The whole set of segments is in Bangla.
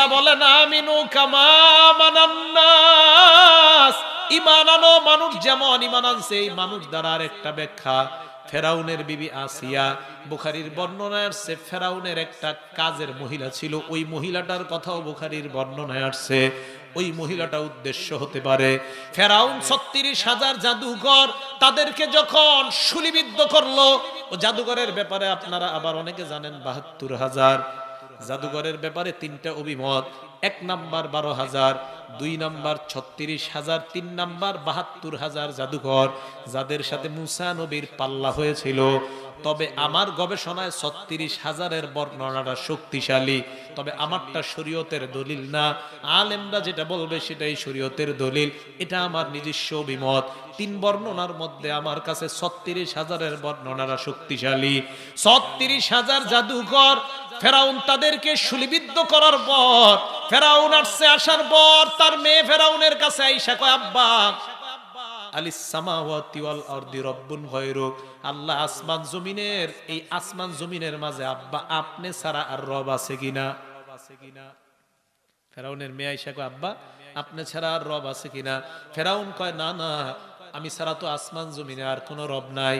আল্লাহ বলেন, আমিনু কামা মানান্নাস। ইমান আনো, মানুষ যেমন ইমান আনছে, এই মানুষ দ্বারা আর একটা ব্যাখ্যা। ফেরাউনের বিবি আসিয়া বুখারির বর্ণনায় আসছে, ফেরাউনের একটা কাজের মহিলা ছিল, ওই মহিলাটার কথাও বুখারির বর্ণনায় আসছে। ওই মহিলাটা উদ্দেশ্য হতে পারে, ফেরাউন ছত্রিশ হাজার জাদুঘর, তাদেরকে যখন শুলিবিদ্ধ করল, ও জাদুঘরের ব্যাপারে আপনারা আবার অনেকে জানেন, বাহাত্তর হাজার। জাদুঘরের ব্যাপারে তিনটা অভিমত। এক নাম্বার বারো হাজার, দুই নাম্বার ছত্রিশ হাজার, তিন নাম্বার বাহাত্তর হাজার জাদুঘর, যাদের সাথে মুসা নবীর পাল্লা হয়েছিল। তবে আমার গবেষণায় ছত্রিশ হাজারের বর্ণনাটা শক্তিশালী। তবে আমারটা শরীয়তের দলিল না। আলেমরা যেটা বলবে সেটাই শরীয়তের দলিল। এটা আমার নিজস্ব অভিমত। তিন বর্ণনার মধ্যে আমার কাছে ছত্রিশ হাজারের বর্ণনারা শক্তিশালী। ছত্রিশ হাজার জাদুঘর ফেরাউন তাদেরকে শুলিবিদ্ধ করার পর, ফেরাউন আসছে, আসার পর তার মেয়ে ফেরাউনের কাছে আইসা কয়, আব্বা আল্লাহ আসমান জমিনের, এই আসমান জমিনের মাঝে, আব্বা, আপনি ছাড়া আর রব আছে ফেরাউনের মেয়ে আইসা আব্বা ছাড়া আর রব আছে কিনা? ফেরাউন কয়, না না, আমি ছাড়া তো আসমান জমিনে আর কোনো রব নাই।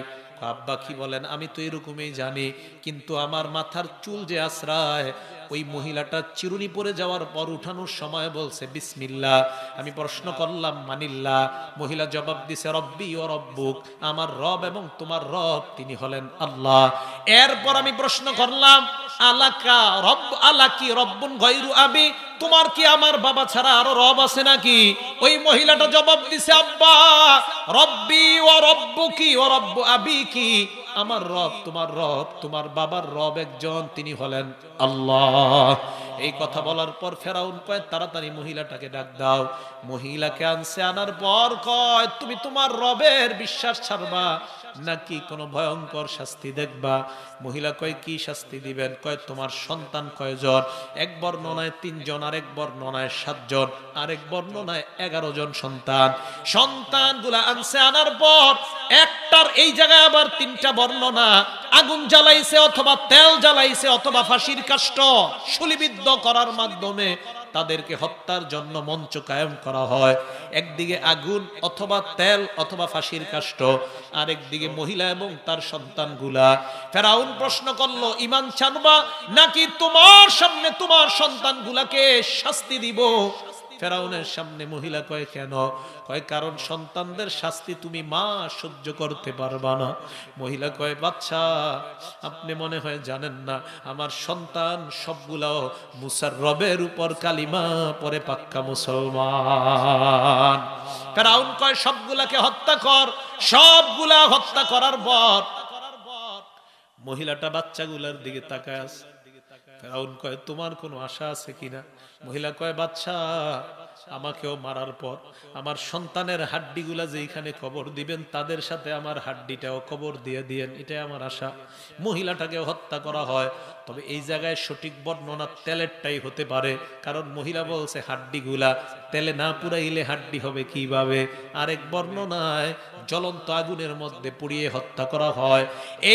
আব্বা কি বলেন, আমি তো এরকমই জানি, কিন্তু আমার মাথার চুল যে আশ্রয়, ওই মহিলাটা চিরুনি পরে যাওয়ার পর উঠানোর সময় বলছে বিসমিল্লা আমি প্রশ্ন করলাম, মানিল্লা। মহিলা জবাব দিছে, রব্বি ও রব্বুক, আমার রব এবং তোমার রব, তিনি হলেন আল্লাহ। এরপর আমি প্রশ্ন করলাম, আলাকা রব, আলাকি রব্বুন গৈরু আবি? তোমার কি আমার বাবা ছাড়া আরও রব আছে নাকি? ওই মহিলাটা জবাব দিছে, আব্বা রব্বি ও রব্বুকি ও রব্ব আবি কি আমার রব, তোমার রব, তোমার বাবার রব একজন, তিনি হলেন আল্লাহ। এই কথা বলার পর ফেরাউন কয়, তাড়াতাড়ি মহিলাটাকে ডাক দাও। মহিলাকে আনছে, আনার পর কয়, তুমি তোমার রবের বিশ্বাস ছাড়বা। নাকি কোনো ভয়ঙ্কর শাস্তি দেখবা? মহিলা কয়, কি শাস্তি দিবেন? কয়, তোমার সন্তান কয়জন? এক বর্ণনায় তিনজন, আরেক বর্ণনায় সাতজন, আরেক বর্ণনায় এগারো জন সন্তান। সন্তানগুলা আনছে আনার পর একটার এই জায়গায় আবার তিনটা বর্ণনা। আগুন জ্বালাইছে অথবা তেল জ্বালাইছে অথবা ফাঁসির কাষ্ট শুলিবিদ্ধ করার মাধ্যমে তাদেরকে হত্যার জন্য মঞ্চ কায়েম করা হয়। একদিকে আগুন অথবা তেল অথবা ফাঁসির কাষ্ট আরেকদিকে মহিলা এবং তার সন্তানগুলা। ফেরাউন প্রশ্ন করল, ইমান ছানবা নাকি তোমার সামনে তোমার সন্তানগুলাকে শাস্তি দিব? ফেরাউনের সামনে মহিলা কয়, কেন? কয়, কারণ সন্তানদের শাস্তি তুমি মা সহ্য করতে পারবা না। মহিলা কয়, বাচ্চা, আপনি মনে হয় জানেন না, আমার সন্তান সবগুলাও মুসার রবের উপর কালিমা পরে পাক্কা মুসলমান। ফেরাউন কয়, সবগুলাকে হত্যা কর, সবগুলা হত্যা করার পর। মহিলাটা বাচ্চাগুলার দিকে তাকায় আছে। ফেরাউন কয়, তোমার কোনো আশা আছে কিনা মহিলা কয় বাচ্চা আমাকেও মারার পর আমার সন্তানের হাড্ডিগুলা যেইখানে কবর দিবেন, তাদের সাথে আমার হাড্ডিটাও কবর দিয়ে দিয়েন, এটাই আমার আশা। মহিলাটাকে হত্যা করা হয়। তবে এই জায়গায় সঠিক বর্ণনা তেলেরটাই হতে পারে। কারণ মহিলা বলছে হাড্ডিগুলা, তেলে না পুরাইলে হাড্ডি হবে কীভাবে? আরেক বর্ণনায় জ্বলন্ত আগুনের মধ্যে পুড়িয়ে হত্যা করা হয়।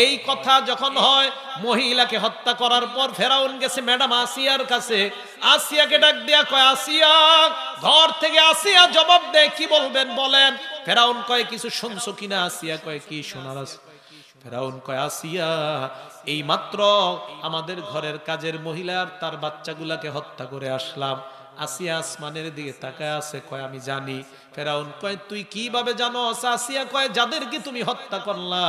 এই কথা যখন হয়, মহিলাকে হত্যা করার পর ফেরাউন গেছে ম্যাডাম আসিয়ার কাছে। আসিয়াকে ডাক দিয়া কয়, আসিয়া, ঘর থেকে আসিয়া জবাব দেয় কি বলবেন বলেন? ফেরাউন কয়, কিছু শুনছো কিনা? আসিয়া কয়, কি শোনার আছে? ফেরাউন কয়, আসিয়া, এই মাত্র আমাদের ঘরের কাজের মহিলার তার বাচ্চাগুলাকে হত্যা করে আসলাম। আসিয়া আসমানের দিকে তাকায় আছে, কয়, আমি জানি। ফেরাউন কয়, তুই কীভাবে জানো আসিয়া কয়, যাদেরকে তুমি হত্যা করলা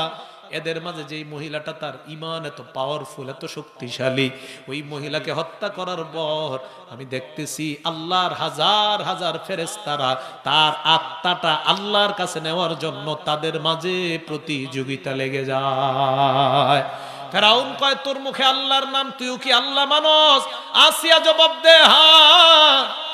এদের মাঝে যেই মহিলাটা তার ইমান এত পাওয়ারফুল এত শক্তিশালী, ওই মহিলাকে হত্যা করার পর আমি দেখতেছি আল্লাহর হাজার হাজার ফেরেস্তারা তার আত্মাটা আল্লাহর কাছে নেওয়ার জন্য তাদের মাঝে প্রতিযোগিতা লেগে যায়। ফেরাউন কয়, তোর মুখে আল্লাহর নাম, তুইও কি আল্লাহ মানস আসিয়া জবাব দে, হা,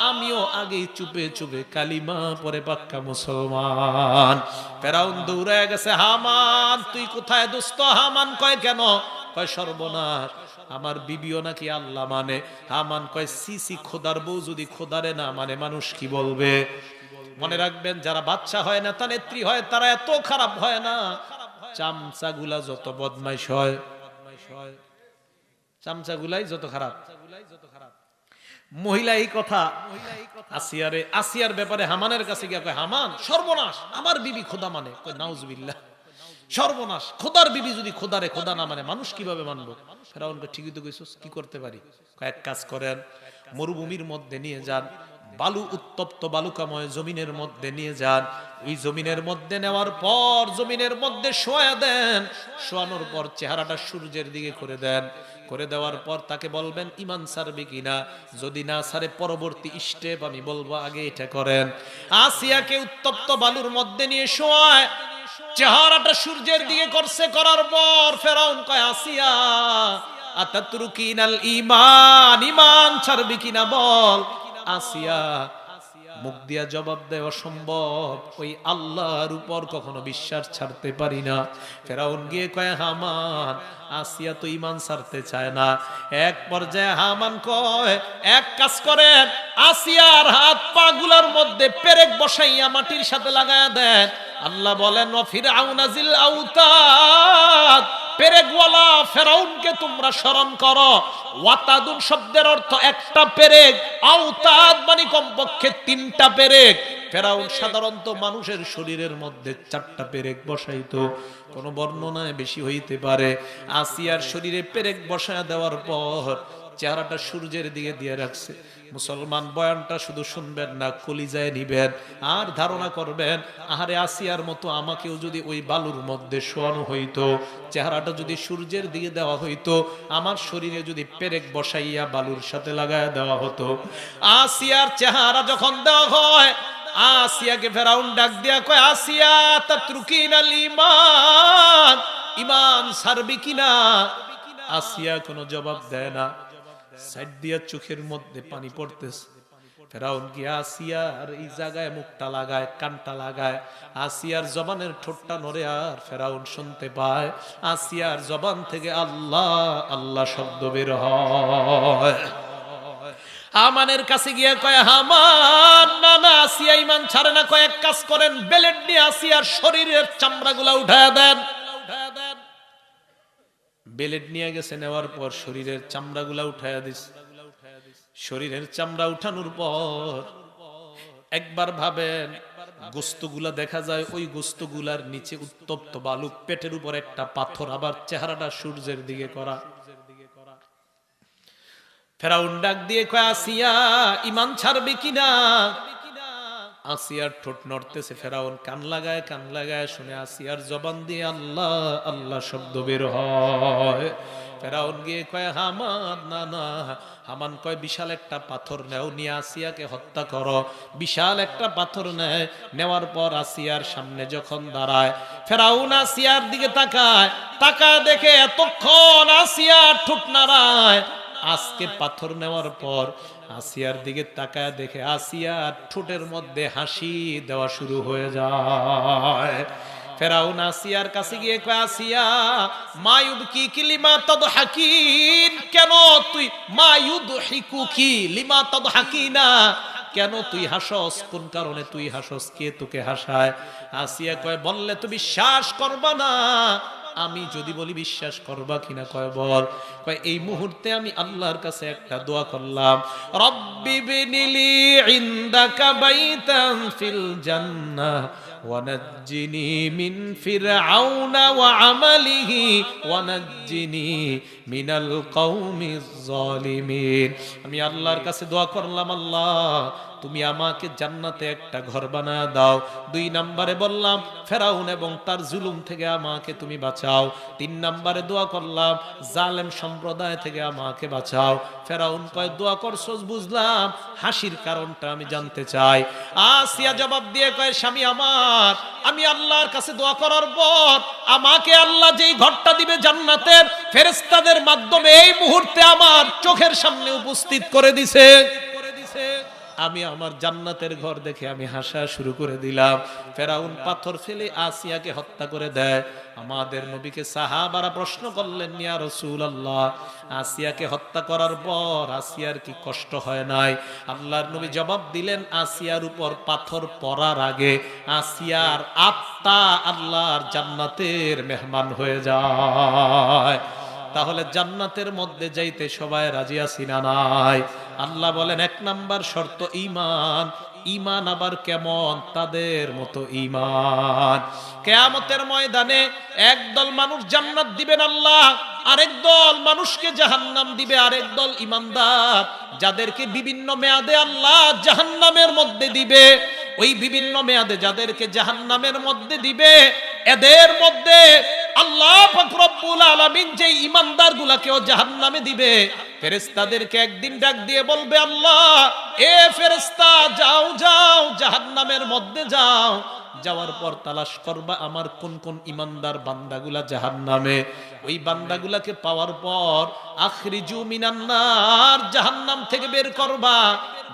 আমিও আগে চুপে চুপে কালিমা পরে পাক্কা মুসলমান। ফেরাউন দৌড়ায় গেছে, হামান, তুই কোথায় দোস্ত হামান কয়, কেন? কয়, সর্বনাশ, আমার বিবিও নাকি আল্লাহ মানে। হামান কয় সিসি খোদার বউ যদি খোদারে না মানে মানুষ কি বলবে? মনে রাখবেন, যারা বাচ্চা হয় না তা নেত্রী হয়, তারা এত খারাপ হয় না। চামচাগুলা যত বদমাইশ হয় চামচাগুলাই যত খারাপ। মহিলা এই কথা, আসিয়ারে, আসিয়ার ব্যাপারে হামানের কাছে গিয়া কয়, হামান, সর্বনাশ, আমার বিবি খোদা মানে। কয় সর্বনাশ, খোদার বিবি যদি খোদারে খোদা না মানে মানুষ কীভাবে মানবো? ফেরাউনকে ঠিকই তো কি করতে পারি? কয়েক কাজ করেন, মরুভূমির মধ্যে নিয়ে যান বালু উত্তপ্ত বালুকাময় জমিনের মধ্যে নিয়ে যান। ওই জমিনের মধ্যে নেওয়ার পর জমিনের মধ্যে শোয়া দেন। শোয়ানোর পর চেহারাটা সূর্যের দিকে করে দেন। করে দেওয়ার পর তাকে বলবেন, ইমান সারবে কিনা যদি না সারে পরবর্তী স্টেপ আমি বলব, আগে এটা করেন। আসিয়াকে উত্তপ্ত বালুর মধ্যে নিয়ে শোয়ায়। চেহারাটা সূর্যের দিকে করছে, করার পর ফেরাউন কয়, আসিয়া, আতাতরুকিনাল ঈমান ঈমান ছাড়বি কিনা বল? আসিয়া মুখ দিয়া জবাব দেওয়া সম্ভব। ওই আল্লাহর উপর কখনো বিশ্বাস ছাড়তে পারি না। ফেরাউন গিয়ে কয়, হামান, আসিয়া তো ইমান ছাড়তে চায় না। এক পর্যায়ে হামান কয়, এক কাজ করেন, আসিয়ার হাত পা গুলার মধ্যে পেরেক বসাইয়া মাটির সাথে লাগায়া দেন। আল্লাহ বলেন ফির আউনাজিল আউতাদ। ফেরাউনকে তোমরা স্মরণ করো। ওয়াতাদুন শব্দের অর্থ একটা পেরেক আওতাদ মানে কমপক্ষে তিনটা পেরেক ফেরাউন সাধারণত মানুষের শরীরের মধ্যে চারটা পেরেক বসাইতো। কোনো বর্ণনায় বেশি হইতে পারে। আসিয়ার শরীরে পেরেক বসায় দেওয়ার পর চেহারাটা সূর্যের দিকে দিয়ে রাখছে। মুসলমান বয়ানটা শুধু শুনবেন না, কলিজায় নিবেন, আর ধারণা করবেন, আহারে আসিয়ার মতো আমাকেও যদি ওই বালুর মধ্যে শোয়ানো হইতো, চেহারাটা যদি সূর্যের দিকে দেওয়া হইতো, আমার শরীরে যদি পেরেক বসাইয়া বালুর সাথে লাগায় দেওয়া হতো। আসিয়ার চেহারা যখন দেওয়া হয়, আসিয়াকে ফেরাউন ডাক দিয়া কয়, আসিয়া তা তাতরুকিনাল ঈমান ঈমান সারবি কিনা? আসিয়া কোনো জবাব দেয় না। চোখের মধ্যে পানি পড়তেছে। ফেরাউন আসিয়ার এই জায়গায় মুখটা লাগায়, কানটা লাগায়? আসিয়ার জবানের ঠোঁটটা নড়ে আর ফেরাউন শুনতে পায়, আসিয়ার জবান থেকে আল্লাহ আল্লাহ শব্দ বের হয়। হামানের কাছে গিয়ে কয়, হামান, না না, আসিয়া ইমান ছাড়ে না, কয়েক কাজ করেন, বেলেট নিয়ে আসিয়ার শরীরের চামড়াগুলা উঠায় দেন। বেলেট নিয়ে গেছে নেওয়ার পর শরীরের চামড়াগুলা উঠায় দিস। শরীরের চামড়া উঠানোর পর একবার ভাবেন, গোস্তগুলা দেখা যায় ওই গোস্তগুলার নিচে উত্তপ্ত বালু পেটের উপর একটা পাথর, আবার চেহারাটা সূর্যের দিকে করা। ফেরাউন ডাক দিয়ে কয়, আসিয়া ইমান ছাড়বে কিনা? আসিয়ার ঠোঁট নড়তেছে, ফেরাউন কান লাগায় কান লাগায় শুনে আসিয়ার জবান দিয়ে আল্লাহ আল্লাহ শব্দ বের হয়। ফেরাউন গিয়ে কয়, হামান, না না। হামান কয়, বিশাল একটা পাথর নেও, নিয়ে আসিয়াকে হত্যা করো। বিশাল একটা পাথর নেয়, নেওয়ার পর আসিয়ার সামনে যখন দাঁড়ায়, ফেরাউন আসিয়ার দিকে তাকায় তাকায় দেখে এতক্ষণ আসিয়ার ঠোঁট নাড়ায়। আজকে পাথর নেওয়ার পর আসিয়ার দিকে তাকায় দেখে আসিয়ার ঠোঁটের মধ্যে হাসি দেওয়া শুরু হয়ে যায়। ফেরাউন আসিয়ার কাছে গিয়ে কয়, আসিয়া মায়ুব কি কি লিমা তদ হাকিন কেন তুই, মায়ুদ হিকু কি লিমা তদ হাকিনা কেন তুই হাসস? কোন কারণে তুই হাসস? কে তোকে হাসায়? আসিয়া কয়, বললে তুমি বিশ্বাস করবা না। আমি যদি বলি বিশ্বাস করবা কিনা কয় বল কয় এই মুহূর্তে আমি আল্লাহর কাছে একটা দোয়া করলাম রব্বি বিনিলি ইনদাকা বাইতান ফিল জান্নাহ ونجني من فرعون وعمله ونجني من القوم الظالمين আমি আল্লাহর কাছে দোয়া করলাম আল্লাহ তুমি আমাকে জান্নাতে একটা ঘর বানা দাও। দুই নাম্বারে বললাম, ফেরাউন এবং তার জুলুম থেকে আমাকে তুমি বাঁচাও। তিন নাম্বারে দোয়া করলাম, জালেম সম্প্রদায় থেকে আমাকে বাঁচাও। ফেরাউন কয়, দোয়া করছস, বুঝলাম, হাসির কারণটা আমি জানতে চাই। আসিয়া জবাব দিয়ে কয়, স্বামী আমার, আমি আল্লাহর কাছে দোয়া করার পর আমাকে আল্লাহ যেই ঘরটা দিবে জান্নাতের ফেরেস্তাদের মাধ্যমে এই মুহূর্তে আমার চোখের সামনে উপস্থিত করে দিছে। আমি আমার জান্নাতের ঘর দেখে আমি হাসা শুরু করে দিলাম। ফেরাউন পাথর ফেলে আসিয়াকে হত্যা করে দেয়। আমাদের নবীকে সাহাবারা প্রশ্ন করলেন আসিয়াকে হত্যা করার পর আসিয়ার কি কষ্ট হয় নাই? আল্লাহর নবী জবাব দিলেন, আসিয়ার উপর পাথর পড়ার আগে আসিয়ার আত্মা আল্লাহর জান্নাতের মেহমান হয়ে যায়। তাহলে জান্নাতের মধ্যে যাইতে সবাই রাজি আছি না নাই? আল্লাহ বলেন, এক নাম্বার শর্ত ঈমান। ঈমান আবার কেমন? তাদের মতো ঈমান। কেয়ামতের ময়দানে একদল মানুষ জান্নাত দিবেন আল্লাহ, আরেক দল মানুষকে জাহান্নাম দিবে, আরেক দল ইমানদার যাদেরকে বিভিন্ন মেয়াদে আল্লাহ জাহান্নামের মধ্যে দিবে, ওই বিভিন্ন মেয়াদে যাদেরকে জাহান্নামের মধ্যে দিবে, এদের মধ্যে আল্লাহ রব্বুল আলামিন যে ইমানদার গুলাকেও জাহান্নামে দিবে, ফেরেশতাদেরকে একদিন ডাক দিয়ে বলবে, আল্লাহ, এ ফেরেশতা, যাও যাও, জাহান্নামের মধ্যে যাও। যাওয়ার পর তালাশ করবা আমার কোন কোন ইমানদার বান্দাগুলা জাহান নামে ওই বান্দাগুলাকে পাওয়ার পর আখরিজু মিনান্নার জাহান্নাম থেকে বের করবা।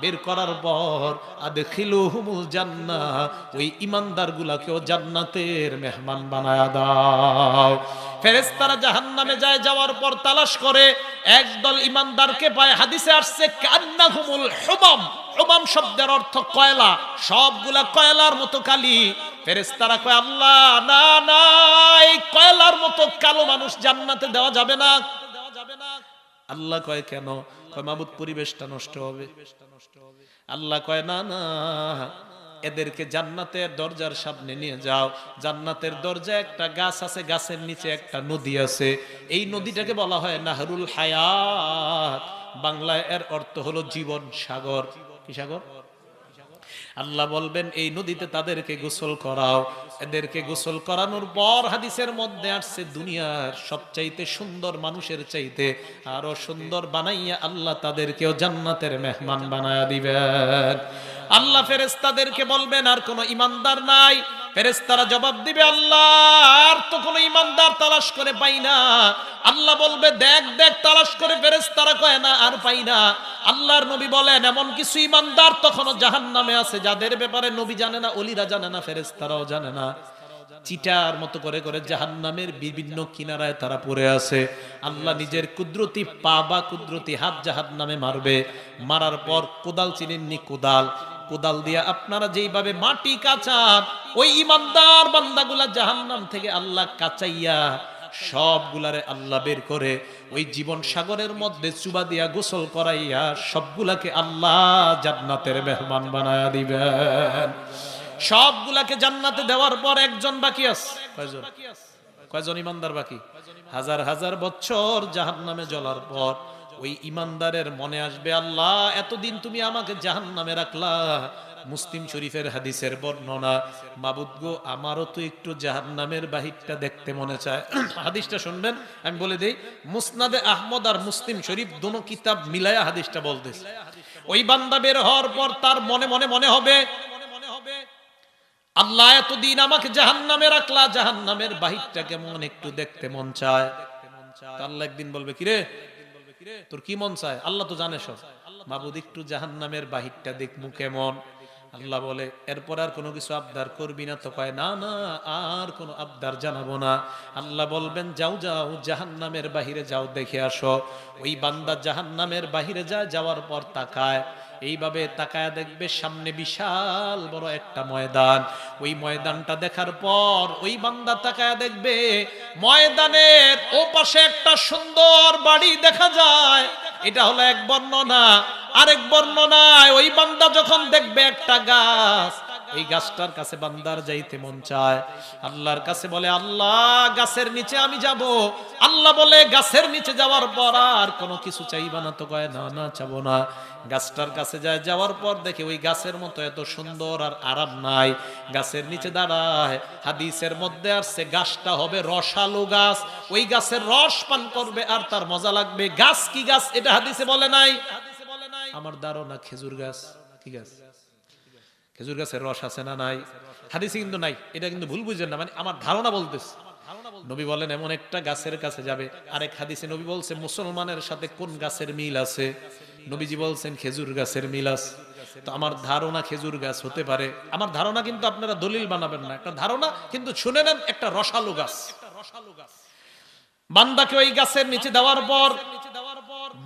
বের করার পর আদখিলুহুমুল জান্নাহ, ওই ইমানদার গুলাকেও জান্নাতের মেহমান বানায় দাও। ফেরেশতারা জাহান্নামে যায়, যাওয়ার পর তালাশ করে, একদল ইমানদারকে পায়। হাদিসে আসছে, কান্নাহুমুল হুমাম। হুমাম শব্দের অর্থ কয়লা। সবগুলা কয়লার মতো কালি। ফেরেশতারা কয়, আল্লাহ, না না, এই কয়লার মতো কালো মানুষ জান্নাতে দেওয়া যাবে না। দেওয়া যাবে না আল্লাহ কয়, কেন? কয়, মাবুদ, পরিবেশটা নষ্ট হবে। আল্লাহ কয়, না না এদেরকে জান্নাতের দরজার সামনে নিয়ে যাও। জান্নাতের দরজা একটা গাছ আছে, গাছের নিচে একটা নদী আছে। এই নদীটাকে বলা হয় নাহরুল হায়াত। বাংলায় এর অর্থ হলো জীবন সাগর। কি সাগর? আল্লাহ বলবেন, এই নদীতে তাদেরকে গোসল করাও। এদেরকে গোসল করানোর পর হাদিসের মধ্যে আসছে, দুনিয়ার সবচাইতে সুন্দর মানুষের চাইতে আরও সুন্দর বানাইয়া আল্লাহ তাদেরকেও জান্নাতের মেহমান বানায়া দিবেন। আল্লাহ ফেরেস্তাদেরকে বলবেন, আর কোনো ইমানদার নাই। ফেরেস্তারা জবাব দিবে, আল্লাহ, আর তো কোনো ইমানদার তালাশ করে পাই না। আল্লাহ বলবে, দেখ দেখ, তালাশ করে ফেরেস্তারা কয় না, আর পাই না। আল্লাহর নবী বলেন, এমন কিছু ইমানদার তখনও জাহান নামে আছে, যাদের ব্যাপারে নবী জানে না, অলিরা জানে না ফেরেস্তারাও জানে না। চিটার মতো করে করে জাহান্নামের বিভিন্ন কিনারায় তারা পড়ে আছে। আল্লাহ নিজের কুদরতি পা বা কুদরতি হাত জাহান্নামে মারবে। মারার পর কোদাল চিনেননি কোদাল। কোদাল দিয়া আপনারা যেইভাবে মাটি কাচান ওই ইমানদার বান্দাগুলা জাহান্নাম থেকে আল্লাহ কাচাইয়া সবগুলারে আল্লাহ বের করে, ওই জীবন সাগরের মধ্যে চুবা দিয়া গোসল করাইয়া সবগুলাকে আল্লাহ জান্নাতের মেহমান বানায়া দিবেন। সবগুলাকে জান্নাতে দেওয়ার পর একজন বাকি আছে। কয়জন? কয়জন ইমানদার বাকি? হাজার হাজার বছর জাহান্নামে জ্বলার পর ওই ইমানদারের মনে আসবে, আল্লাহ, এতদিন তুমি আমাকে জাহান্নামে রাখলা। মুসলিম শরীফের হাদিসের বর্ণনা, মাবুদ গো, আমারও তো একটু জাহান্নামের বাহিরটা দেখতে মনে চায়। হাদিসটা শুনবেন? আমি বলে দেই, মুসনাদে আহমদ আর মুসলিম শরীফ দোনো কিতাব মিলায়া হাদিসটা বলতেছে। ওই বান্দা বের হওয়ার পর তার মনে মনে মনে হবে, আল্লাহ, এতদিন আমাকে জাহান্নামে রাখলা, জাহান্নামের বাহিরটা কেমন একটু দেখতে মন চায়। আল্লাহ একদিন বলবে কিরে তোর কি মন চায়? আল্লাহ তো জানে সব। মাবুদ, একটু জাহান নামের বাহিরটা দেখ মুখে মন আল্লাহ বলে, এরপর আর কোনো কিছু আবদার করবি না তো কয়, না না, আর কোনো আবদার জানাব না। আল্লাহ বলবেন, যাও যাও জাহান নামের বাহিরে যাও, দেখে আসো। ওই বান্দা জাহান নামের বাহিরে যায়, যাওয়ার পর তাকায়। এইভাবে তাকায় দেখবে সামনে বিশাল বড় একটা ময়দান। ওই ময়দানটা দেখার পর ওই বান্দা তাকায় দেখবে, ময়দানের ও পাশে একটা সুন্দর বাড়ি দেখা যায়। এটা হলো এক বর্ণনা। আরেক বর্ণনায় ওই বান্দা যখন দেখবে একটা গাছ এই গাছটার কাছে বান্দার যাইতে মন চায়। আল্লাহর কাছে বলে, আল্লাহ, গাছের নিচে আমি যাব। আল্লাহ বলে, গাছের নিচে যাওয়ার পর আর কোনো কিছু চাইবা না। তো কয়, না না, চাবো না। গাছটার কাছে যায়, যাওয়ার পর দেখে ওই গাছের মতো এত সুন্দর আর আরাম নাই। গাছের নিচে দাঁড়ায়, হাদিসের মধ্যে আসছে, গাছটা হবে রসালো গাছ। ওই গাছের রস পান করবে আর তার মজা লাগবে। গাছ কি গাছ? এটা হাদিসে বলে নাই। আমার ধারণা খেজুর গাছ, কি গাছ? খেজুর গাছের রস আছে না নাই? হাদিসে কিন্তু নাই। এটা কিন্তু ভুল বুঝবেন না। মানে আমার ধারণা বলতেছে। নবী বলেন, এমন একটা গাছের কাছে যাবে। আরেক হাদিসে নবী বলছে, মুসলমানের সাথে কোন গাছের মিল আছে? নবীজি বলছেন, খেজুর গাছের মিল আছে। তো আমার ধারণা খেজুর গাছ হতে পারে। আমার ধারণা কিন্তু আপনারা দলিল বানাবেন না। একটা ধারণা কিন্তু শুনে নেন, একটা রসালো গাছ। বান্দাকে ওই গাছের নিচে দেওয়ার পর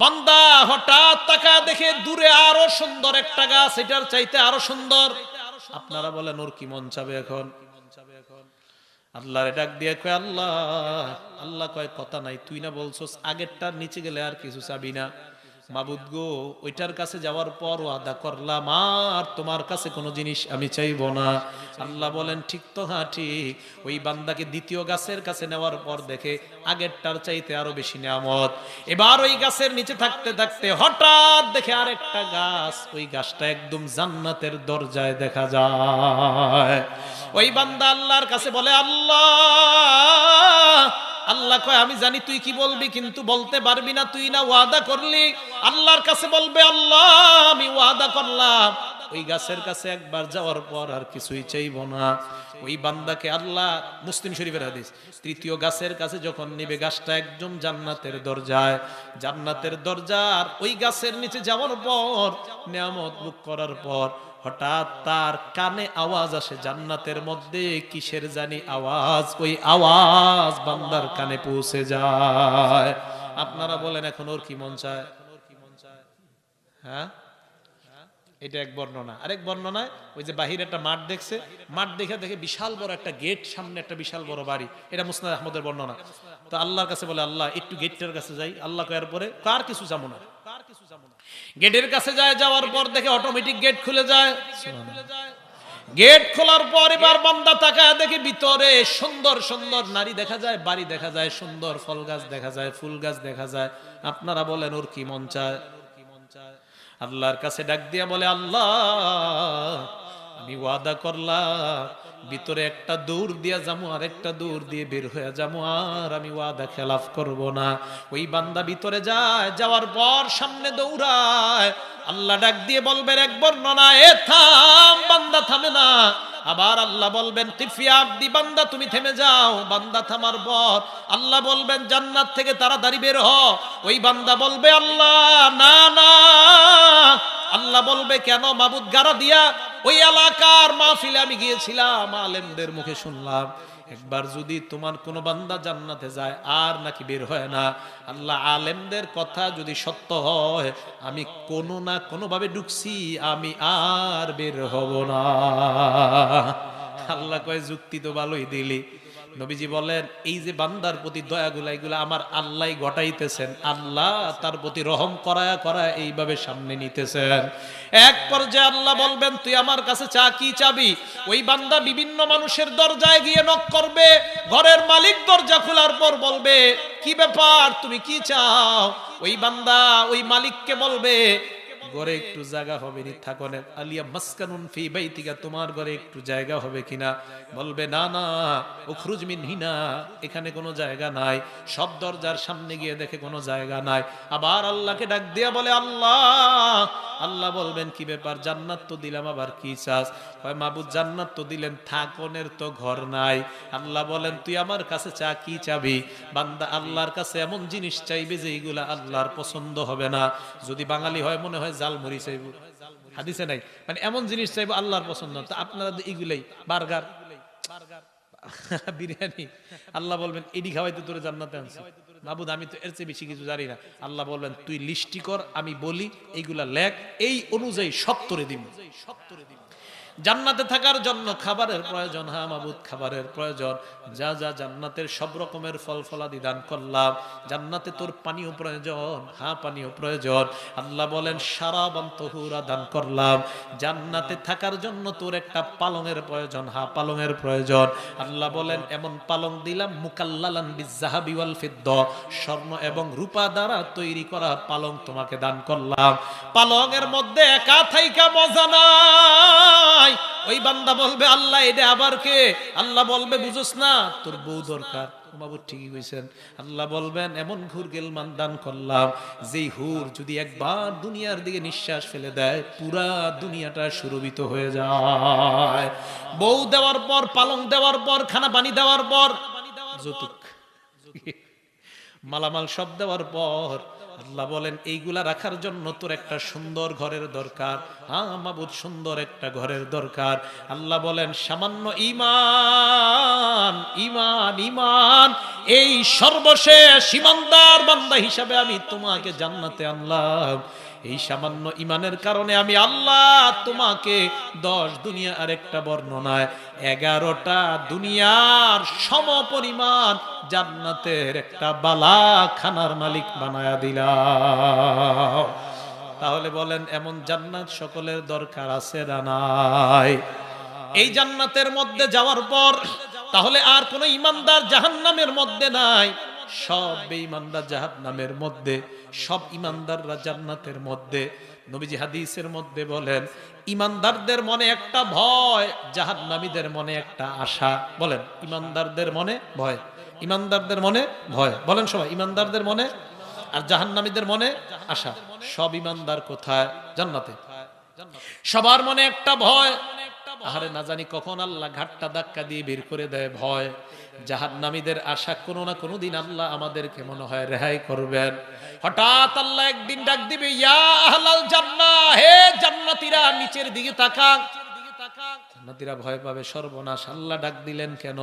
বান্দা হঠাৎ তাকা দেখে দূরে আরও সুন্দর একটা গাছ, এটার চাইতে আরও সুন্দর। আপনারা বলেন, ওর কি মন চাবে এখন? আল্লাহরে ডাক দিয়ে কয়, আল্লাহ আল্লাহ কয়, কথা নাই, তুই না বলছস, আগেরটার নিচে গেলে আর কিছু চাবি না। মাবুদ গো, ওইটার কাছে যাওয়ার পর আদা করলাম, আর তোমার কাছে কোনো জিনিস আমি চাইব না। আল্লাহ বলেন, ঠিক তো হ্যাঁ ঠিক। ওই বান্দাকে দ্বিতীয় গাছের কাছে নেওয়ার পর দেখে আগেরটার চাইতে আরও বেশি নিয়ামত। এবার ওই গাছের নিচে থাকতে থাকতে হঠাৎ দেখে আরেকটা গাছ, ওই গাছটা একদম জান্নাতের দরজায় দেখা যায়। ওই বান্দা আল্লাহর কাছে বলে, আল্লাহ আল্লাহ কয়, আমি জানি তুই কি বলবি, কিন্তু বলতে পারবি না, তুই না ওয়াদা করলি। আল্লাহর কাছে বলবে, আল্লাহ, আমি ওয়াদা করলাম। ওই গাছের কাছে একবার যাওয়ার পর আর কিছুই চাইব না। ওই বান্দাকে আল্লাহ, মুসলিম শরীফের হাদিস, তৃতীয় গাছের কাছে যখন নিবে, গাছটা একদম জান্নাতের দরজায়। জান্নাতের দরজার ওই গাছের নিচে যাওয়ার পর, নিয়ামত বুক করার পর হঠাৎ তার কানে আওয়াজ আসে, জান্নাতের মধ্যে কিসের জানি আওয়াজ? ওই আওয়াজ বান্দার কানে পৌঁছে যায়। আপনারা বলেন, এখন ওর কি মন চায়? হ্যাঁ? এটা এক বর্ণনা। আরেক বর্ণনায়, ওই যে বাহিরে একটা মাঠ দেখছে, মাঠ দেখে দেখে বিশাল বড় একটা গেট, সামনে একটা বিশাল বড় বাড়ি। এটা মুসনাদ আহমদের বর্ণনা। তো আল্লাহর কাছে বলে, আল্লাহ, একটু গেটটার কাছে যাই। আল্লাহ কয়ার পরে কার কিছু যাব না? গেটের কাছে যায়, যাওয়ার পর দেখে অটোমেটিক গেট খুলে যায়। গেট খোলার পর এবার বান্দা তাকায়, দেখে ভিতরে সুন্দর সুন্দর নারী দেখা যায়, বাড়ি দেখা যায়, সুন্দর ফল গাছ দেখা যায়, ফুল গাছ দেখা যায়। আপনারা বলেন, ওর কি মন চায়? আল্লাহর কাছে ডাক দিয়া বলে, আল্লাহ আমি ওয়াদা করলাম, ভিতরে একটা দৌড় দিয়া যাব আর একটা দৌড় দিয়ে বের হয়ে যাব আর আমি ওয়াদা খেলাফ করব না। ওই বান্দা ভিতরে যায়, যাওয়ার পর সামনে দৌড়ায়, আল্লাহ ডাক দিয়ে বলবেন, এক বর্ণনা, এ থাম, বান্দা থামে না। আবার আল্লাহ বলবেন আব্দি, বান্দা, তুমি থেমে যাও। বান্দা থামার পর আল্লাহ বলবেন, জান্নাত থেকে তাড়াতাড়ি বের হ। ওই বান্দা বলবে, আল্লাহ, না না। আল্লাহ বলবে, কেন মাবুদ গারা দিয়া ওই এলাকার মাহফিলে আমি গিয়েছিলাম? আলেমদের মুখে শুনলাম, একবার যদি তোমার কোনো বান্দা জান্নাতে যায়, আর নাকি বের হয় না? আল্লাহ আলেমদের কথা যদি সত্য হয়, আমি কোনো না কোনো ভাবে ঢুকছি, আমি আর বের হব না। আল্লাহ কয়, যুক্তি তো ভালোই দিলি। নবীজি বলেন, এই যে বান্দার প্রতি দয়াগুলা, এগুলা আমার আল্লাহ ঘটাইতেছেন। আল্লাহ তার প্রতি রহম করায়া করা এইভাবে সামনে নিতেছেন। এক পর্যায়ে আল্লাহ বলবেন, তুই আমার কাছে চা কি চাবি? ওই বান্দা বিভিন্ন মানুষের দরজায় গিয়ে নক করবে, ঘরের মালিক দরজা খোলার পর বলবে, কি ব্যাপার? তুমি কি চাও? ওই বান্দা ওই মালিককে বলবে ঘরে একটু জায়গা হবে নি আলিয়া মাসকানুন ফি বাইতিকা, তোমার ঘরে একটু জায়গা হবে কিনা? বলবে, না না, উখরুজ মিন হিনা, এখানে কোনো জায়গা নাই। সব দরজার সামনে গিয়ে দেখে কোনো জায়গা নাই। আবার আল্লাহকে ডাক দিয়া বলে, আল্লাহ! আল্লাহ বলবেন, কি ব্যাপার? জান্নাত তো দিলাম, আবার কি চাস? হয় মাবুদ জান্নাত তো দিলেন থাকনের তো ঘর নাই। আল্লাহ বলেন, তুই আমার কাছে চা কি চাবি? বান্দা আল্লাহর কাছে এমন জিনিস চাইবে যে এইগুলা আল্লাহর পছন্দ হবে না। যদি বাঙালি হয়, মনে হয় জালমুড়ি চাইব। হাদিসে নাই। মানে এমন জিনিস চাইব আল্লাহর পছন্দ। তা আপনারা এগুলাই, বার্গার, বিরিয়ানি। আল্লাহ বলবেন, এডি খাওয়াইতে তোরে জান্নাতে আনছি। মাবুদ আমি তো এর চেয়ে বেশি কিছু জানি না। আল্লাহ বলবেন, তুই লিস্টি কর, আমি বলি এইগুলা লেখ, এই অনুযায়ী সত্তরে দিব সত্তরে দিব জান্নাতে থাকার জন্য খাবারের প্রয়োজন হ্যাঁ মাবুদ, খাবারের প্রয়োজন। যা যা জান্নাতের সব রকমের ফল ফলাদি দান করলাম। জান্নাতে তোর পানীয় প্রয়োজন হ্যাঁ পানীয় প্রয়োজন। আল্লাহ বলেন সারা তহুরা দান করলাম। জান্নাতে থাকার জন্য তোর একটা পালঙের প্রয়োজন হ্যাঁ পালঙের প্রয়োজন। আল্লাহ বলেন, এমন পালং দিলাম, মুকাল্লালান বিজাহাবি ওয়াল ফিদ্দ। স্বর্ণ এবং রূপা দ্বারা তৈরি করা পালং তোমাকে দান করলাম। পালঙের মধ্যে একা থাইকা মজা নাই ওই বান্দা বলবে, আল্লাহ, এটা আবার কে? আল্লাহ বলবে, বুঝোস না, তোর বউ দরকার। বাবু, ঠিকই কইছেন। আল্লাহ বলবেন, এমন ঘুর গেলমান দান করলাম হুর যদি একবার দুনিয়ার দিকে নিঃশ্বাস ফেলে দেয়, পুরা দুনিয়াটা সুরভিত হয়ে যায়। বউ দেওয়ার পর, পালং দেওয়ার পর খানা পানি দেওয়ার পর, যৌতুক। মালামাল সব দেওয়ার পর আল্লাহ বলেন, এইগুলা রাখার জন্য তোর একটা সুন্দর ঘরের দরকার। হ্যাঁ মাবুদ, সুন্দর একটা ঘরের দরকার। আল্লাহ বলেন, সামান্য ইমান ইমান ইমান এই সর্বশেষ ইমানদার বান্দা হিসাবে আমি তোমাকে জান্নাতে আনলাম। এই সামান্য ইমানের কারণে আমি আল্লাহ তোমাকে দশ দুনিয়া আর একটা বর্ণনায় এগারোটা দুনিয়ার সম পরিমাণ জান্নাতের একটা বালা খানার মালিক বানায়া দিলাম। তাহলে বলেন, এমন জান্নাত সকলের দরকার আছে না নাই? এই জান্নাতের মধ্যে যাওয়ার পর তাহলে আর কোন ইমানদার জাহান্নামের মধ্যে নাই। সব বেঈমানদার জাহান্নামের মধ্যে, সব ইমানদাররা জান্নাতের মধ্যে। নবীজি হাদিসের মধ্যে বলেন ইমানদারদের মনে একটা ভয়, জাহান্নামীদের মনে একটা আশা। বলেন ইমানদারদের মনে ভয় ইমানদারদের মনে ভয়। বলেন সবাই ইমানদারদের মনে আর জাহান্নামীদের মনে আশা। সব ইমানদার কোথায়? জান্নাতে। সবার মনে একটা ভয় আহারে না জানি কখন আল্লাহ ঘাটটা ধাক্কা দিয়ে বের করে দেয় ভয়। জাহান্নামীদের আশা কোনো না কোনো দিন আল্লাহ আমাদেরকে মনে হয় রেহাই করবেন। হঠাৎ আল্লাহ একদিন ডাক দিবে, ইয়া আহলাল হে জান্নাতীরা, নিচের দিকে তাকা জান্নাতীরা ভয় পাবে, সর্বনাশ। আল্লাহ ডাক দিলেন, কেন?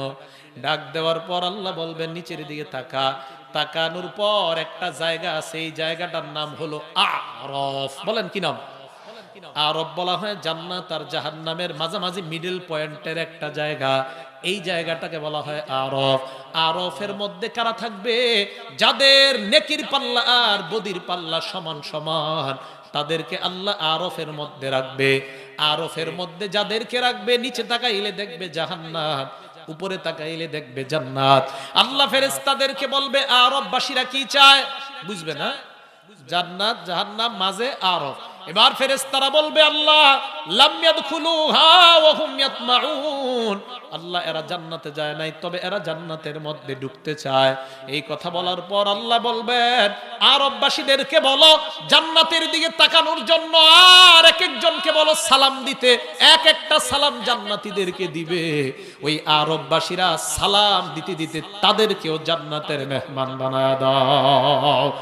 ডাক দেওয়ার পর আল্লাহ বলবেন, নিচের দিকে তাকা। তাকানোর পর একটা জায়গা আছে, এই জায়গাটার নাম হলো আরফ। বলেন কি নাম? আরব বলা হয় জান্নাত আর জাহান্নামের মাঝামাঝি মিডল পয়েন্টের একটা জায়গা। এই জায়গাটাকে বলা হয় আরফ আরফের মধ্যে কারা থাকবে? যাদের নেকির পাল্লা আর বদির পাল্লা সমান সমান। তাদেরকে আল্লাহ আরফের মধ্যে রাখবে। আরফের মধ্যে যাদেরকে রাখবে, নিচে তাকাইলে দেখবে জাহান্নাম উপরে তাকাইলে দেখবে জান্নাত। আল্লাহ ফেরেশতাদেরকে বলবে, আরববাসীরা কি চায়? বুঝবে না? জান্নাত, জাহান্নাম, মাঝে আরফ এবার ফেরেশতারা বলবে, আল্লাহ আল্লাহ এরা জান্নাতে যায় নাই, তবে এরা জান্নাতের মধ্যে ঢুকতে চায়। এই কথা বলার পর আল্লাহ বলবেন আরববাসীদেরকে বলো, জান্নাতের দিকে তাকানোর জন্য আর এক একজনকে বলো সালাম দিতে। এক একটা সালাম জান্নাতীদেরকে দিবে। ওই আরববাসীরা সালাম দিতে দিতে তাদেরকেও জান্নাতের মেহমান বানায় দাও।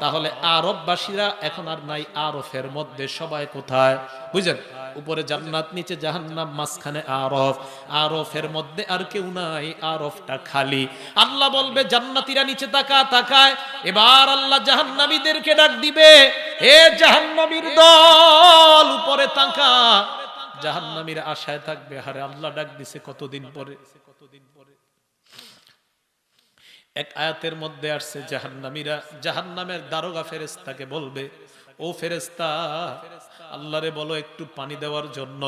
তাহলে আরববাসীরা এখন আর নাই আরফের মধ্যে, সবাই কোথায়? বুঝলেন উপরে জান্নাত, নিচে জাহান্নাম, মাঝখানে আরফ। আরফের মধ্যে আর কেউ নাই, আরফটা খালি। আল্লাহ বলবে, জান্নাতীরা নিচে তাকা তাকায়। এবার আল্লাহ জাহান্নামীদেরকে ডাক দিবে, হে জাহান্নামীর দল, উপরে তাকা জাহান্নামীর আশায় থাকবে হারে আল্লাহ ডাক দিছে কতদিন পরে? কতদিন এক আয়াতের মধ্যে আসছে, জাহান্নামীরা জাহান্নামের দারোগা ফেরেস্তাকে বলবে, ও ফেরেস্তা আল্লাহরে বলো একটু পানি দেওয়ার জন্য।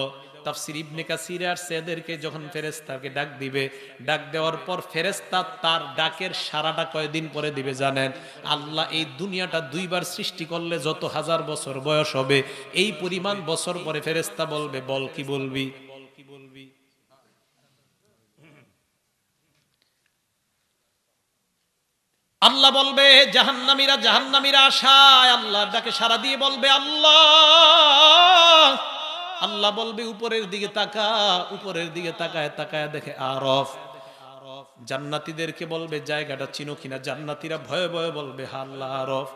তাফসির ইবনে কাসিরে আসছে, এদেরকে যখন ফেরেস্তাকে ডাক দিবে, ডাক দেওয়ার পর ফেরেস্তা তার ডাকের সারাটা কয়দিন পরে দিবে জানেন, আল্লাহ এই দুনিয়াটা দুইবার সৃষ্টি করলে যত হাজার বছর বয়স হবে, এই পরিমাণ বছর পরে ফেরেস্তা বলবে বল কি বলবি, বল কি বলবি? আল্লাহ বলবে, জাহান্নামীরা জাহান্নামীরা আশায় আল্লাহ ডাকে সারা দিয়ে বলবে, আল্লাহ। আল্লাহ বলবে, উপরের দিকে তাকা, উপরের দিকে তাকায় তাকায় দেখে আরফ। জান্নাতীদেরকে বলবে, জায়গাটা চিনো কিনা? জান্নাতীরা ভয়ে ভয়ে বলবে আল্লাহ আরফ।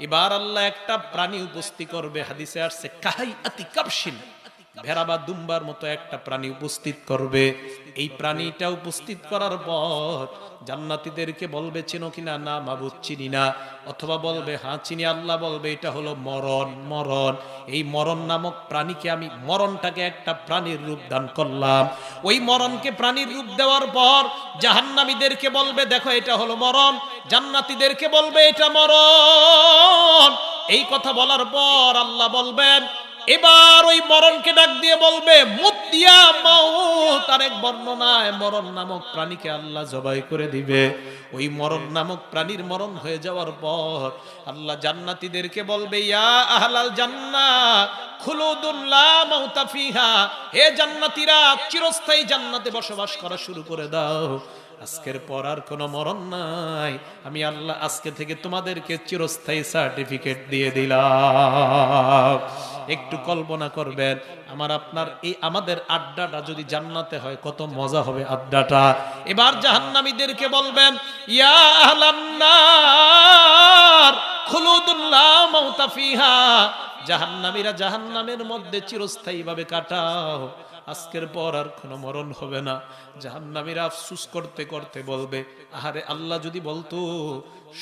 এবার আল্লাহ একটা প্রাণী উপস্থিত করবে, হাদিসে আসছে, কাহাই আতি কাপসিন ভেড়া বা দুম্বার মতো একটা প্রাণী উপস্থিত করবে। এই প্রাণীটা উপস্থিত করার পর জান্নাতীদেরকে বলবে, চিনো কিনা না? মাবুদ চিনি না। অথবা বলবে হ্যাঁ চিনি। আল্লাহ বলবে, এটা হলো মরণ মরণ। এই মরণ নামক প্রাণীকে আমি মরণটাকে একটা প্রাণীর রূপ দান করলাম। ওই মরণকে প্রাণীর রূপ দেওয়ার পর জাহান্নামীদেরকে বলবে, দেখো, এটা হলো মরণ। জান্নাতীদেরকে বলবে, এটা মরণ। এই কথা বলার পর আল্লাহ বলবেন এবার ওই মরণকে ডাক দিয়ে বলবে, মুতিয়া মাউত। আরেক বর্ণনায় মরণ নামক প্রাণীকে আল্লাহ জবাই করে দিবে। ওই মরণ নামক প্রাণীর মরণ হয়ে যাওয়ার পর আল্লাহ জান্নাতীদেরকে বলবে, ইয়া আহলাল জান্নাত খুলুদুল্লাহ মাউতা ফিহা। হে জান্নাতীরা, চিরস্থায়ী জান্নাতে বসবাস করা শুরু করে দাও। আজকের পর আর কোনো মরণ নাই। আমি আল্লাহ আজকে থেকে তোমাদেরকে চিরস্থায়ী সার্টিফিকেট দিয়ে দিলাম। একটু কল্পনা করবেন, আমার আপনার এই আমাদের আড্ডাটা যদি জান্নাতে হয়, কত মজা হবে আড্ডাটা। এবার জাহান্নামীদেরকে বলবেন, ইয়া আহলান্নার খুলুদুল্লাহ মাউতা ফিহা। জাহান্নামীরা জাহান্নামের মধ্যে চিরস্থায়ী ভাবে কাটাও। আজকের পর আর কোনো মরণ হবে না। জাহান্নামীরা আফসুস করতে করতে বলবে, আহারে আল্লাহ যদি বলতো,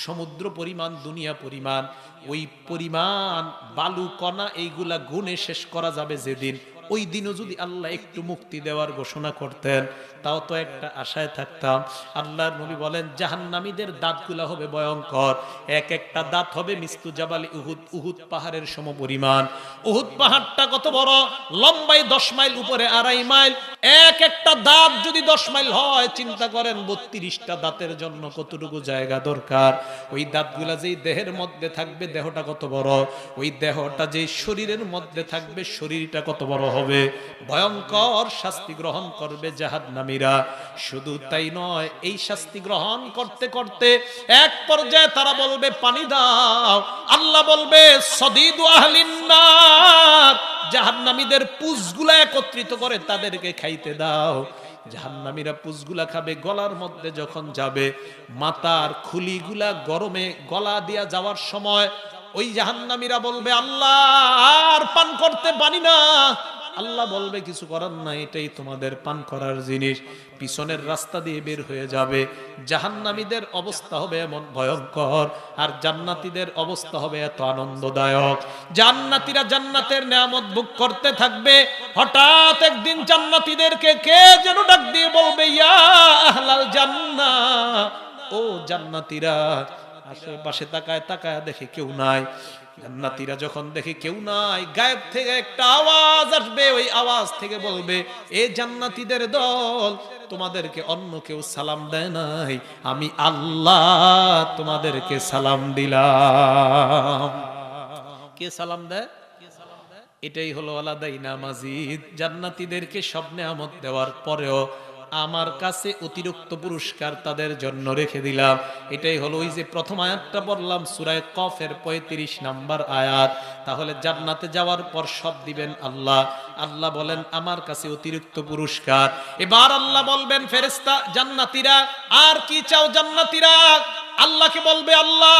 সমুদ্র পরিমাণ, দুনিয়া পরিমাণ, ওই পরিমাণ, বালু, কণা, এইগুলা গুণে শেষ করা যাবে যেদিন। ওই দিনও যদি আল্লাহ একটু মুক্তি দেওয়ার ঘোষণা করতেন, তাও তো একটা আশায় থাকতাম। আল্লাহর নবী বলেন, জাহান্নামীদের দাঁতগুলো হবে ভয়ঙ্কর। এক একটা দাঁত হবে মিস্তু জাবালি উহুদ উহুদ পাহাড়ের সম পরিমাণ উহুদ পাহাড়টা কত বড়? লম্বাই দশ মাইল, উপরে আড়াই মাইল। এক এক একটা দাঁত যদি দশ মাইল হয়, চিন্তা করেন বত্রিশটা দাঁতের জন্য কতটুকু জায়গা দরকার। ওই দাঁতগুলা যেই দেহের মধ্যে থাকবে, দেহটা কত বড়? ওই দেহটা যেই শরীরের মধ্যে থাকবে, শরীরটা কত বড় হবে? ভয়ঙ্কর শাস্তি গ্রহণ করবে জাহান্নামীরা। শুধু তাই নয়, এই শাস্তি গ্রহণ করতে করতে এক পর্যায়ে তারা বলবে, পানি দাও। আল্লাহ বলবে, সদিদু আহলিন্নার জাহান্নামীদের পুষগুলা একত্রিত করে তাদেরকে খাইতে দাও। জাহান্নামীরা পুজগুলা খাবে, গলার মধ্যে যখন যাবে, মাতার খুলিগুলা গরমে গলা দিয়া যাওয়ার সময় ওই জাহান্নামীরা বলবে, আল্লাহ, আর পান করতে পারি না। আল্লাহ বলবে, কিছু করার না এটাই তোমাদের পান করার জিনিস। পিছনের রাস্তা দিয়ে বের হয়ে যাবে। জাহান্নামীদের অবস্থা হবে এমন ভয়ঙ্কর, আর জান্নাতীদের অবস্থা হবে এত আনন্দদায়ক। জান্নাতীরা জান্নাতের নিয়ামত ভোগ করতে থাকবে। হঠাৎ একদিন জান্নাতীদেরকে কে যেন ডাক দিয়ে বলবে, ইয়া আহলাল জান্নাহ। ও জান্নাতীরা, আশেপাশে তাকায় তাকায় দেখে কেউ নাই। জান্নাতীরা যখন দেখে কেউ নাই, গায়েব থেকে একটা আওয়াজ আসবে, ওই আওয়াজ থেকে বলবে, এ জান্নাতীদের দল, তোমাদেরকে অন্য কেউ সালাম দেয় নাই, আমি আল্লাহ তোমাদেরকে সালাম দিলাম। কে সালাম দেয়? এটাই হলো আলাদাই নামাজিদ জান্নাতীদেরকে সব নেয়ামত দেওয়ার পরেও আমার কাছে অতিরিক্ত পুরস্কার তাদের জন্য রেখে দিলাম। এটাই হলো ওই যে প্রথম আয়াতটা বললাম, সুরায় কফের পঁয়ত্রিশ নাম্বার আয়াত। তাহলে জান্নাতে যাওয়ার পর সব দিবেন আল্লাহ। আল্লাহ বলেন, আমার কাছে অতিরিক্ত পুরস্কার। এবার আল্লাহ বলবেন ফেরেস্তা জান্নাতীরা, আর কি চাও জান্নাতীরা? আল্লাহকে বলবে, আল্লাহ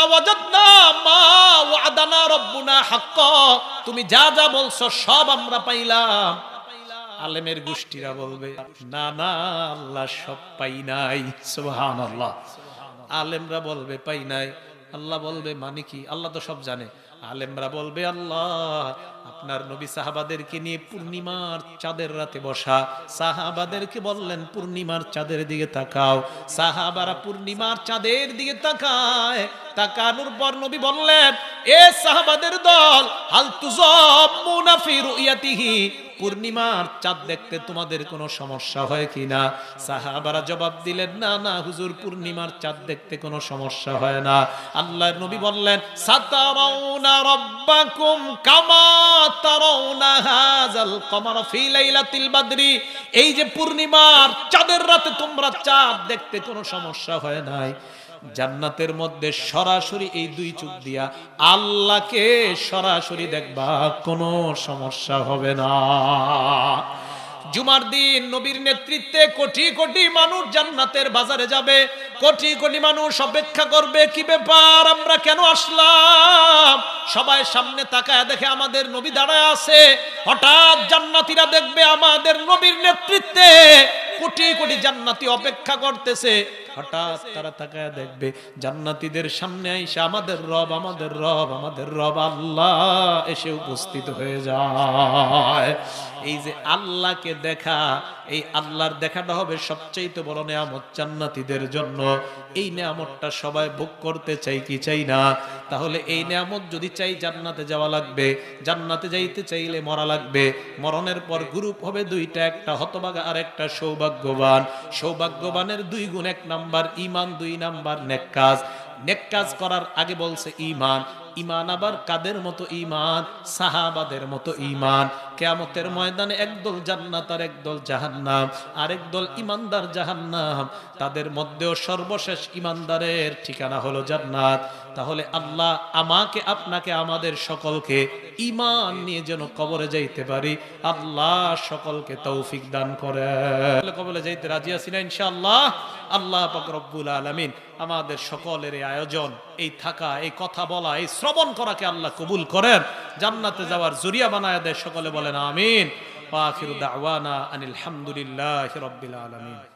তুমি যা যা বলছো সব আমরা পাইলাম। আলেমের গোষ্ঠীরা বলবে, না না, আল্লাহ সব পাই নাই। সুবহানাল্লাহ। আলেমরা বলবে, পাই নাই। আল্লাহ বলবে মানে কি? আল্লাহ তো সব জানে। আলেমরা বলবে, আল্লাহ আপনার নবী সাহাবাদেরকে নিয়ে পূর্ণিমার চাঁদের রাতে বসা, সাহাবাদেরকে বললেন, পূর্ণিমার চাঁদের দিকে তাকাও। সাহাবারা পূর্ণিমার চাঁদের দিকে তাকায়, তাকানোর পর নবী বললেন, এ সাহাবাদের দল, হাল তুজাম্মুনা ফি রুয়াতিহি পূর্ণিমার চাঁদ দেখতে তোমাদের কোনো সমস্যা হয় কিনা সাহাবারা জবাব দিলেন, না না, হুজুর, পূর্ণিমার চাঁদ দেখতে কোনো সমস্যা হয় না। আল্লাহর নবী বললেন, সাতারাউনা রাব্বাকুম কামা এই যে পূর্ণিমার চাঁদের রাতে তোমরা চাঁদ দেখতে কোনো সমস্যা হয় নাই। জান্নাতের মধ্যে সরাসরি এই দুই চোখ দিয়া আল্লাহকে সরাসরি দেখবা কোনো সমস্যা হবে না। জুমার দিন নবীর নেতৃত্বে কোটি কোটি মানুষ জান্নাতের বাজারে যাবে। কোটি কোটি মানুষ অপেক্ষা করবে, কি ব্যাপার? আমরা কেন আসলাম? সবাই সামনে তাকায় দেখে আমাদের নবী দাঁড়ায় আছে। হঠাৎ জান্নাতিরা দেখবে আমাদের নবীর নেতৃত্বে কোটি কোটি জান্নাতি অপেক্ষা করতেছে। হঠাৎ তারা তাকায় দেখবে, জান্নাতীদের সামনে আইসা আমাদের রব আমাদের রব আমাদের রব আল্লাহ এসে উপস্থিত হয়ে যায়। এই যে আল্লাহকে দেখা, এই আল্লাহর দেখাটা হবে সবচাইতে বড় নেয়ামত জান্নাতীদের জন্য। এই নেয়ামতটা সবাই ভোগ করতে চাই কি চাই না? তাহলে এই নিয়ামত যদি চাই জান্নাতে যাওয়া লাগবে, জান্নাতে যাইতে চাইলে মরা লাগবে। মরণের পর গ্রুপ হবে দুইটা, একটা হতবাগা আর একটা সৌভাগ্যবান। সৌভাগ্যবানের দুই গুণ এক নাম্বার ইমান দুই নাম্বার নেককাজ। নেককাজ নেক কাজ করার আগে বলছে ইমান ইমান আবার কাদের মতো ইমান সাহাবাদের মতো ইমান কেয়ামতের ময়দানে একদল জান্নাত আর একদল জাহান্নাম, আরেক দল ইমানদার জাহান্নাম। তাদের মধ্যেও সর্বশেষ ইমানদারের ঠিকানা হলো জান্নাত। তাহলে আল্লাহ আমাকে, আপনাকে, আমাদের সকলকে ইমান নিয়ে যেন কবরে যাইতে পারি। আল্লাহ সকলকে তৌফিক দান করে কবরে যাইতে রাজি আছি না ইনশাআল্লাহ? আল্লাহ পাক রব্বুল আলামিন আমাদের সকলের এই আয়োজন, এই থাকা, এই কথা বলা, এই শ্রম শ্রবণ করাকে আল্লাহ কবুল করেন। জান্নাতে যাওয়ার জুরিয়া বানায় দেয়, সকলে বলেন আমিন। আখিরু দাওয়ানা আনিল হামদুলিল্লাহ রাব্বিল আলামিন।